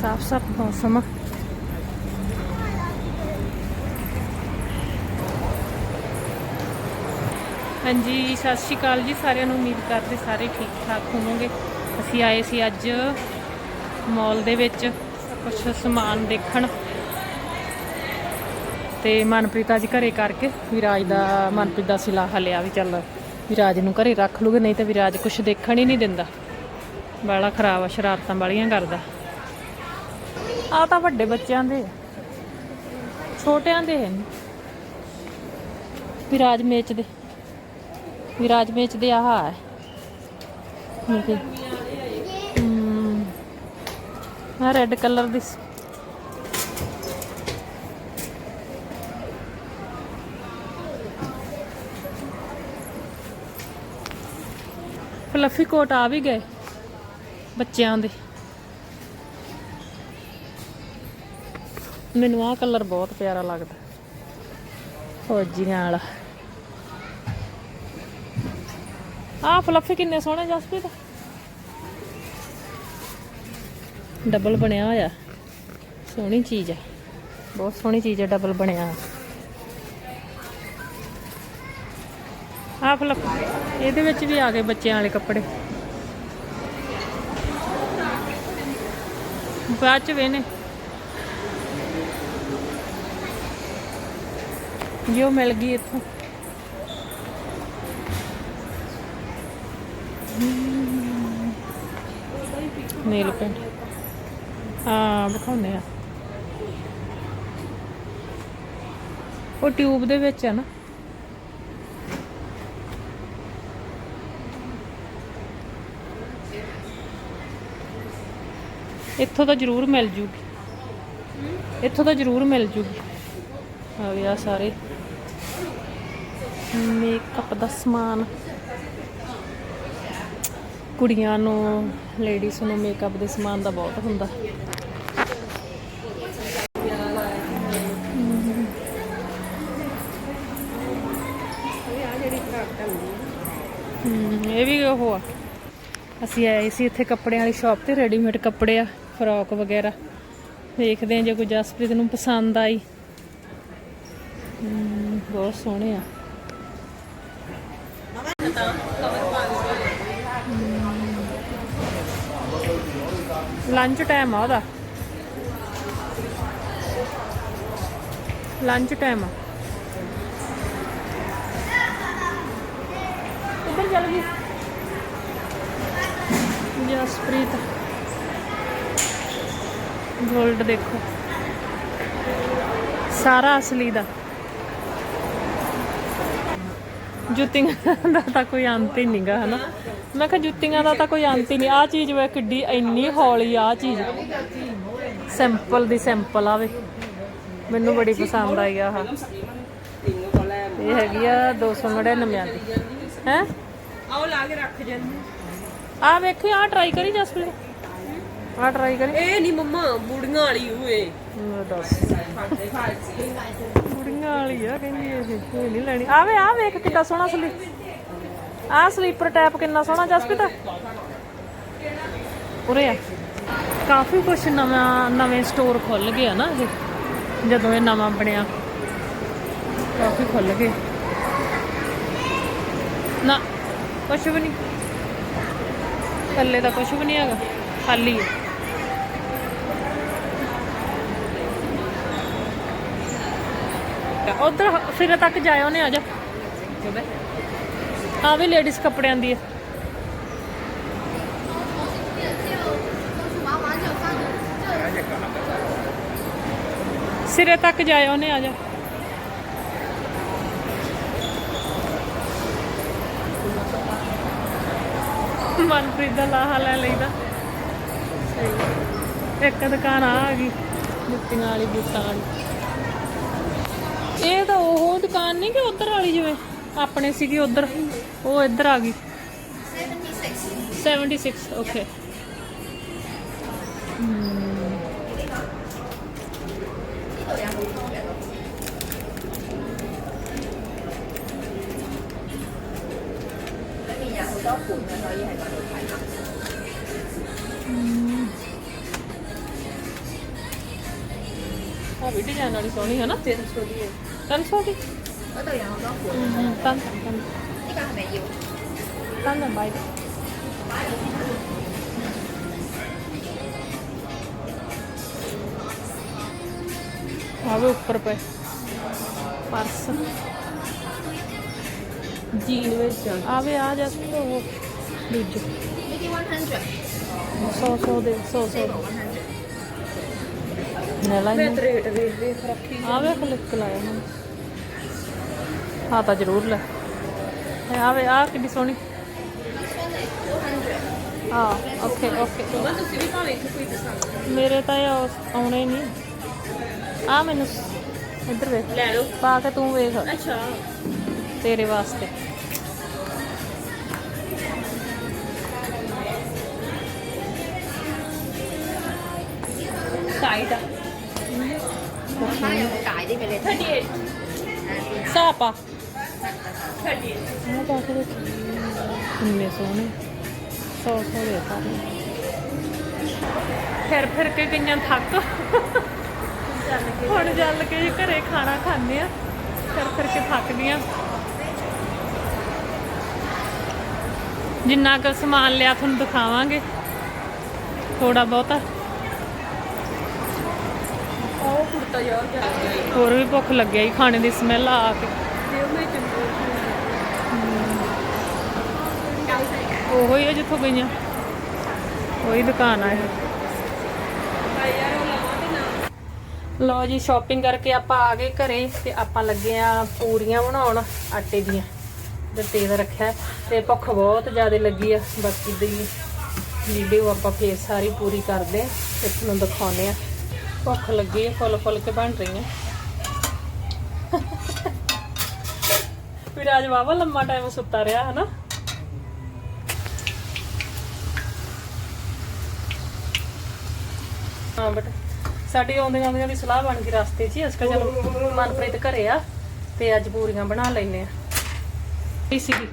ਸਾਫ਼ ਸਾਫ਼ ਮੌਸਮ ਆ। ਹਾਂਜੀ, ਸਤਿ ਸ਼੍ਰੀ ਅਕਾਲ ਜੀ ਸਾਰਿਆਂ ਨੂੰ। ਉਮੀਦ ਕਰਦੇ ਸਾਰੇ ਠੀਕ ਠਾਕ ਹੋਵੋਗੇ। ਅਸੀਂ ਆਏ ਸੀ ਅੱਜ ਮਾਲ ਦੇ ਵਿੱਚ ਕੁਝ ਸਮਾਨ ਦੇਖਣ। ਤੇ ਮਨਪ੍ਰੀਤ ਅੱਜ ਘਰੇ ਕਰਕੇ, ਵਿਰਾਜ ਦਾ, ਮਨਪ੍ਰੀਤ ਦਾ ਸਿਲਾਹਾ ਲਿਆ ਵੀ ਚੱਲ, ਵਿਰਾਜ ਨੂੰ ਘਰੇ ਰੱਖ ਲੂਗੇ, ਨਹੀਂ ਤਾਂ ਵਿਰਾਜ ਕੁਝ ਦੇਖਣ ਹੀ ਨਹੀਂ ਦਿੰਦਾ। ਬਾਲਾ ਖਰਾਬ ਆ, ਸ਼ਰਾਰਤਾਂ ਵਾਲੀਆਂ ਕਰਦਾ। ਆ ਤਾਂ ਵੱਡੇ ਬੱਚਿਆਂ ਦੇ। ਛੋਟਿਆਂ ਦੇ ਹੈ ਵਿਰਾਜ ਮੇਚ ਦੇ। ਵਿਰਾਜ ਮੇਚ ਦੇ ਆਹ ਹੈ। ਠੀਕ ਹੈ ਆ ਰੈੱਡ ਕਲਰ ਦੀ ਸ- ਫਲਫੀ ਕੋਟ ਆ ਵੀ ਗਏ ਬੱਚਿਆਂ ਦੇ। ਮੈਨੂੰ ਆਹ ਕਲਰ ਬਹੁਤ ਪਿਆਰਾ ਲੱਗਦਾ। ਫੌਜੀਆਂ ਵਾਲਾ। ਆਹ ਫਲਫੀ ਕਿੰਨੇ ਸੋਹਣੇ ਜਸਪ੍ਰੀਤ। ਡਬਲ ਬਣਿਆ ਹੋਇਆ। ਸੋਹਣੀ ਚੀਜ਼ ਹੈ ਬਹੁਤ ਸੋਹਣੀ ਚੀਜ਼ ਹੈ ਡਬਲ ਬਣਿਆ। ਆਹ ਫਲਫੀ ਇਹਦੇ ਵਿੱਚ ਵੀ ਆ ਗਏ ਬੱਚਿਆਂ ਵਾਲੇ ਕੱਪੜੇ। ਬਾਅਦ ਚ ਵੇਨੇ ਜੋ ਮਿਲ ਗਈ ਇੱਥੋਂ। Nail paint. ਹਾਂ ਵਿਖਾਉਂਦੇ ਆ। ਉਹ ਟਿਊਬ ਦੇ ਵਿੱਚ ਆ ਨਾ। ਇੱਥੋਂ ਤਾਂ ਜ਼ਰੂਰ ਮਿਲ ਜੂਗੀ। ਇੱਥੋਂ ਤਾਂ ਜ਼ਰੂਰ ਮਿਲ ਜੂਗੀ। ਆ ਗਿਆ ਸਾਰੇ। ਮੇਕਅਪ ਦਾ ਸਮਾਨ। ਕੁੜੀਆਂ ਨੂੰ ਲੇਡੀਜ਼ ਨੂੰ ਮੇਕਅਪ ਦੇ ਸਮਾਨ ਦਾ ਬਹੁਤ ਹੁੰਦਾ। ਇਹ ਵੀ ਉਹ ਆ। ਅਸੀਂ ਆਏ ਸੀ ਇੱਥੇ ਕੱਪੜਿਆਂ ਵਾਲੀ ਸ਼ਾਪ ਤੇ ਰੈਡੀਮੇਡ ਕੱਪੜੇ ਆ ਫਰੋਕ ਵਗੈਰਾ। ਦੇਖਦੇ ਆ ਜੇ ਕੋਈ ਜਸਪ੍ਰੀਤ ਨੂੰ ਪਸੰਦ ਆਈ। ਬਹੁਤ ਸੋਹਣੇ ਆ। ਲੰਚ ਟਾਈਮ ਆ ਉਹਦਾ। ਲੰਚ ਟਾਈਮ ਆ। ਉੱਧਰ ਚੱਲ ਗਈ। ਜਸਪ੍ਰੀਤ। ਗੋਲਡ ਦੇਖੋ। ਸਾਰਾ ਅਸਲੀ ਦਾ। ਜੁੱਤੀਆਂ ਦਾ ਤਾਂ ਕੋਈ ਅੰਤ ਹੀ ਨਹੀਂਗਾ ਹਨਾ? ਮੈਂ ਕਿਹਾ ਜੁੱਤੀਆਂ ਦਾ ਤਾਂ ਕੋਈ ਅੰਤ ਹੀ ਨਹੀਂ। ਆ ਚੀਜ਼ ਵੇ ਕਿੱਡੀ ਇੰਨੀ ਹੌਲੀ ਆ ਚੀਜ਼। ਸਿੰਪਲ ਦੀ ਸਿੰਪਲ ਆਵੇ ਮੈਨੂੰ ਬੜੀ ਪਸੰਦ ਆਈ ਆ ਇਹ ਹੈਗੀ ਆ 299 ਦੀ। ਹੈ? ਆਓ ਲਾ ਕੇ ਰੱਖ ਜਾਂਦੇ ਆ ਵੇਖੀ ਆ ਟਰਾਈ ਕਰੀ ਜਸਪ੍ਰੀਤ। ਆ ਟਰਾਈ ਕਰੀ। ਇਹ ਨਹੀਂ ਮੰਮਾ ਬੁੜੀਆਂ ਵਾਲੀ ਹੋਏ ਮੈਂ ਦੱਸ। ਕੁੜੀਆਂ ਵਾਲੀ ਆ ਕਹਿੰਦੀ ਇਹ ਇਹ ਨਹੀਂ ਲੈਣੀ। ਆਵੇ ਆ ਵੇਖ ਕਿੱਡਾ ਸੋਹਣਾ ਸਲੀਪ ਆ ਸਲੀਪਰ ਟੈਪ ਕਿੰਨਾ ਸੋਹਣਾ ਜਸਪ੍ਰੀਤ। ਉਰੇ ਆ। ਕਾਫੀ ਕੁਝ ਨਵਾਂ ਨਵੇਂ ਸਟੋਰ ਖੁੱਲ ਗਏ ਆ ਨਾ ਇਹ ਜਦੋਂ ਇਹ ਨਵਾਂ ਬਣਿਆ। ਕਾਫੀ ਖੁੱਲ ਗਏ। ਨਾ ਕੁਝ ਵੀ ਨਹੀਂ ਥੱਲੇ ਤਾਂ ਕੁਝ ਵੀ ਨਹੀਂ ਹੈਗਾ ਖਾਲੀ ਹੈ ਉਧਰ ਸਿਰੇ ਤੱਕ ਜਾਇਓ ਨੇ ਆ ਜਾ। ਆ ਵੀ ਲੇਡੀਜ਼ ਕੱਪੜਿਆਂ ਦੀ ਹੈ। ਸਿਰੇ ਤੱਕ ਜਾਇਓ ਨੇ ਆ ਜਾ। ਮਨਪ੍ਰੀਤ ਦਾ ਲਾਹਾ ਲੈ ਲਈਦਾ। ਸਹੀ ਇੱਕ ਦੁਕਾਨ ਆ ਆ ਗਈ। ਜੁੱਤੀਆਂ ਵਾਲੀ ਬੂਟਾਂ ਵਾਲੀ। ਇਹ ਤਾਂ ਉਹ ਦੁਕਾਨ ਨਹੀਂ ਕਿ ਉਧਰ ਵਾਲੀ ਜਿਵੇਂ ਆਪਣੇ ਸੀਗੀ ਉਧਰ, ਉਹ ਇੱਧਰ ਆ ਗਈ। 76 76 ਓਕੇ ਆ ਵੀ ਡਿਜ਼ਾਈਨ ਵਾਲੀ ਸੋਹਣੀ ਹੈ ਨਾ। 300 ਦੀ ਹੈ 300 ਦੀ 嗰度有好多款， ਹੂੰ ਹੂੰ ਤਾਂ ਤਾਂ 呢个系咪要？ ਤਾਂ ਤਾਂ ਬਾਈ ਆਵੇ ਉੱਪਰ ਪਏ ਪਰਸ ਜੀਨ ਵਿੱਚ ਆ ਆਵੇ ਆ ਜਾ ਉਹ ਦੂਜੇ呢啲 one hundred， 100 100 ਦੇ 100 100 ਨੇ ਲਾਈ ਮੈਂ ਰੇਟ ਵੇਖ ਵੇਖ ਰੱਖੀ ਆਵੇ ਕਲਿੱਕ ਲਾਇਆ ਹੁਣ ਆ ਤਾਂ ਜ਼ਰੂਰ ਲੈ। ਆ ਵੇ ਆ ਕਿੰਨੀ ਸੋਹਣੀ। ਆ ਓਕੇ ਓਕੇ ਮੇਰੇ ਤਾਂ ਇਹ ਆਉਣੇ ਨਹੀਂ ਆ ਮੈਨੂੰ ਇੱਧਰ ਵੇਖ। ਲੈ ਲਓ। ਪਾ ਕੇ ਤੂੰ ਵੇਖ। ਅੱਛਾ। ਤੇਰੇ ਵਾਸਤੇ। ਟਾਈਟ ਆ। ਹਾਂ ਟਾਈਟ ਹੀ 38 ਸਾਪਾ 38 ਆ ਪਾ ਕੇ ਦੇਖ ਕਿੰਨੇ ਸੋਹਣੇ ਸੌ ਸੌ ਦੇ ਸਾਰੇ। ਫਿਰ ਫਿਰ ਕੇ ਗਈਆਂ ਥੱਕ। ਹੁਣ ਚੱਲ ਕੇ ਘਰੇ ਖਾਣਾ ਖਾਂਦੇ ਆ। ਫਿਰ ਫਿਰ ਕੇ ਥੱਕ ਗਈਆਂ ਜਿੰਨਾ ਕੁ ਸਮਾਨ ਲਿਆ ਤੁਹਾਨੂੰ ਦਿਖਾਵਾਂਗੇ ਥੋੜਾ ਬਹੁਤਾ। ਹੋਰ ਵੀ ਭੁੱਖ ਲੱਗਿਆ ਹੀ ਖਾਣੇ ਦੀ ਸਮੈਲ ਆ ਕੇ ਤੇ ਉਹ ਮੈਂ ਚੰਗੋ ਉਹੋ ਹੀ ਆ ਜਿੱਥੋਂ ਗਈਆਂ। ਉਹੀ ਦੁਕਾਨ ਆ ਇਹ। ਯਾਰ ਜੀ ਸ਼ਾਪਿੰਗ ਕਰਕੇ ਆਪਾਂ ਆ ਗਏ ਘਰੇ ਤੇ ਆਪਾਂ ਲੱਗੇ ਆ ਪੂਰੀਆਂ ਬਣਾਉਣ, ਆਟੇ ਦੀਆਂ। ਤੇ ਤੇਲ ਰੱਖਿਆ ਤੇ ਭੁੱਖ ਬਹੁਤ ਜ਼ਿਆਦਾ ਲੱਗੀ ਆ। ਬਾਕੀ ਦੀ ਵੀਡੀਓ ਆਪਾਂ ਫੇਰ ਸਾਰੀ ਪੂਰੀ ਕਰਦੇ ਆ ਤੇ ਤੁਹਾਨੂੰ ਦਿਖਾਉਨੇ ਆ ਭੁੱਖ ਲੱਗੀ ਆ, ਫੁੱਲ ਫੁੱਲ ਕੇ ਬਣ ਰਹੀਆਂ। ਫਿਰ ਅੱਜ ਬਾਬਾ ਲੰਮਾ ਟਾਈਮ ਸੁੱਤਾ ਰਿਹਾ, ਹਨਾ? ਹਾਂ ਬੇਟਾ ਸਾਡੀ ਆਉਂਦੀਆਂ ਆਉਂਦੀਆਂ ਦੀ ਸਲਾਹ ਬਣ ਗਈ ਰਸਤੇ 'ਚ ਅਸੀਂ ਕਿਹਾ ਚਲੋ, ਮਨਪ੍ਰੀਤ ਘਰੇ ਆ ਤੇ ਅੱਜ ਪੂਰੀਆਂ ਬਣਾ ਲੈਨੇ ਆ ਇਹ ਸੀਗੀ।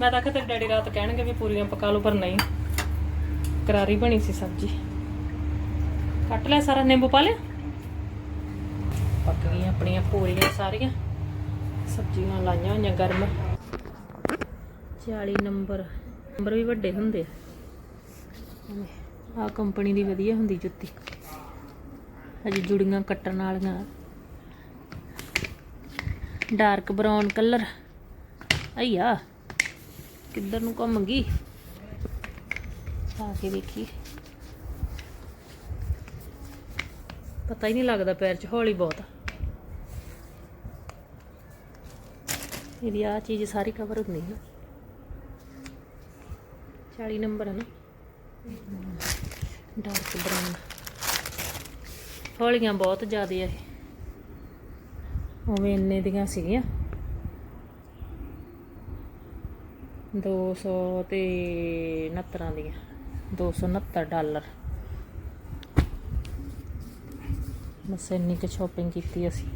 ਮੈਂ ਤਾਂ ਕਿਤੇ ਡੈਡੀ ਰਾਤ ਕਹਿਣਗੇ ਵੀ ਪੂਰੀਆਂ ਪਕਾ ਲਓ, ਪਰ ਨਹੀਂ। ਕਰਾਰੀ ਬਣੀ ਸੀ ਸਬਜ਼ੀ। ਕੱਟ ਲਿਆ ਸਾਰਾ, ਨਿੰਬੂ ਪਾ ਲਿਆ? ਪੱਕ ਗਈਆਂ ਆਪਣੀਆਂ, ਪੂਰੀਆਂ ਸਾਰੀਆਂ। ਸਬਜ਼ੀਆਂ ਲਾਈਆਂ ਹੋਈਆਂ ਗਰਮ। 40 ਨੰਬਰ। ਨੰਬਰ ਵੀ ਵੱਡੇ ਹੁੰਦੇ ਆ। ਆ ਕੰਪਨੀ ਦੀ ਵਧੀਆ ਹੁੰਦੀ ਜੁੱਤੀ। ਹਜੇ ਜੁੜੀਆਂ ਕੱਟਣ ਵਾਲੀਆਂ। ਡਾਰਕ ਬਰਾਊਨ ਕਲਰ ਅਈਆ ਕਿੱਧਰ ਨੂੰ ਘੁੰਮ ਗਈ? ਆ ਕੇ ਵੇਖੀ। ਪਤਾ ਹੀ ਨਹੀਂ ਲੱਗਦਾ ਪੈਰ 'ਚ, ਹੌਲੀ ਬਹੁਤ। ਇਹਦੀ ਆ ਚੀਜ਼ ਸਾਰੀ ਕਵਰ ਹੁੰਦੀ ਹੈ 40 ਨੰਬਰ ਹੈ ਨਾ। ਡਾਰਕ ਬਰਾਊਨ ਹੌਲੀਆਂ ਬਹੁਤ ਜ਼ਿਆਦਾ ਆ ਇਹ। ਉਵੇਂ ਇੰਨੇ ਦੀਆਂ ਸੀਗੀਆਂ। 200 ਤੇ 69 ਦੀਆਂ। 269 ਡਾਲਰ। ਬਸ ਇੰਨੀ ਕੁ ਸ਼ਾਪਿੰਗ ਕੀਤੀ ਅਸੀਂ।